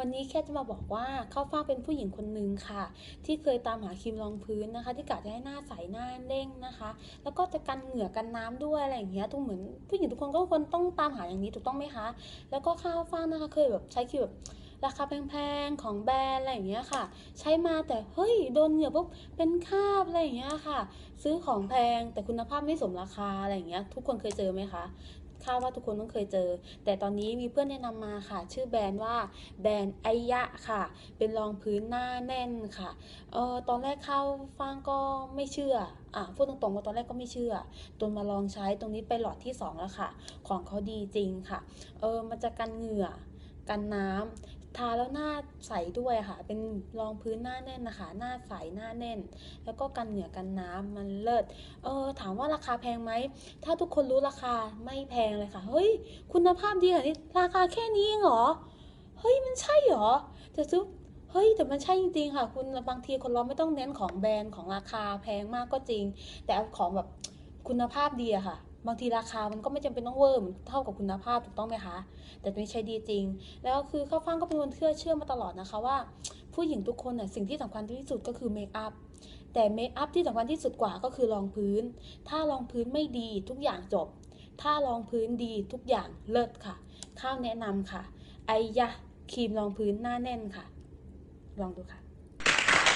วันี้แค่จะมาบอกว่าข้าวฟ่างเป็นผู้หญิงคนหนึ่งค่ะ ที่เคยตามหาครีมรองพื้นนะคะ ที่กะจะให้หน้าใสหน้าเด้งนะคะ แล้วก็จะกันเหงื่อกันน้ำด้วยอะไรอย่างเงี้ยทุกเหมือนผู้หญิงทุกคนก็ควรต้องตามหาอย่างนี้ถูกต้องไหมคะ แล้วก็ข้าวฟ่างนะคะเคยแบบใช้ครีมแบบราคาแพงๆ ของแบรนด์อะไรอย่างเงี้ยค่ะ ใช้มาแต่เฮ้ยโดนเหงื่อปุ๊บเป็นคราบอะไรอย่างเงี้ยค่ะ ซื้อของแพงแต่คุณภาพไม่สมราคาอะไรอย่างเงี้ยทุกคนเคยเจอไหมคะ คาดว่าทุกคนต้องเคยเจอ แต่ตอนนี้มีเพื่อนแนะนำมาค่ะ ชื่อแบรนด์ว่าแบรนด์ไอยะค่ะ เป็นรองพื้นหน้าแน่นค่ะเออตอนแรกเข้าฟังก็ไม่เชื่ออะพูดตรงๆว่าตอนแรกก็ไม่เชื่อจนมาลองใช้ตรงนี้ไปหลอดที่สองแล้วค่ะ ของเขาดีจริงค่ะเออมันจะกันเหงื่อกันน้ำ ทาแล้วหน้าใสด้วยค่ะ เป็นรองพื้นหน้าแน่นนะคะ หน้าใสหน้าแน่น แล้วก็กันเหงื่อกันน้ำมันเลิศ เออถามว่าราคาแพงไหม ถ้าทุกคนรู้ราคาไม่แพงเลยค่ะ เฮ้ย คุณภาพดีขนาดนี้ราคาแค่นี้เองเหรอ เฮ้ยมันใช่เหรอจะซื้อเฮ้ยแต่มันใช่จริงๆค่ะ คุณบางทีคนเราไม่ต้องเน้นของแบรนด์ของราคาแพงมากก็จริง แต่ของแบบคุณภาพดีอะค่ะ บางทีราคามันก็ไม่จำเป็นต้องเวอร์เหมือนเท่ากับคุณภาพถูกต้องไหมคะ แต่ตัวนี้ใช้ดีจริง แล้วคือข้าวฟ่างก็เป็นคนเชื่อเชื่อมาตลอดนะคะว่า ผู้หญิงทุกคนน่ะสิ่งที่สำคัญที่สุดก็คือเมคอัพแต่เมคอัพที่สำคัญที่สุดกว่าก็คือรองพื้น ถ้ารองพื้นไม่ดีทุกอย่างจบ ถ้ารองพื้นดีทุกอย่างเลิศค่ะ ข้าวแนะนำค่ะ ไอยะครีมรองพื้นหน้าแน่นค่ะ ลองดูค่ะ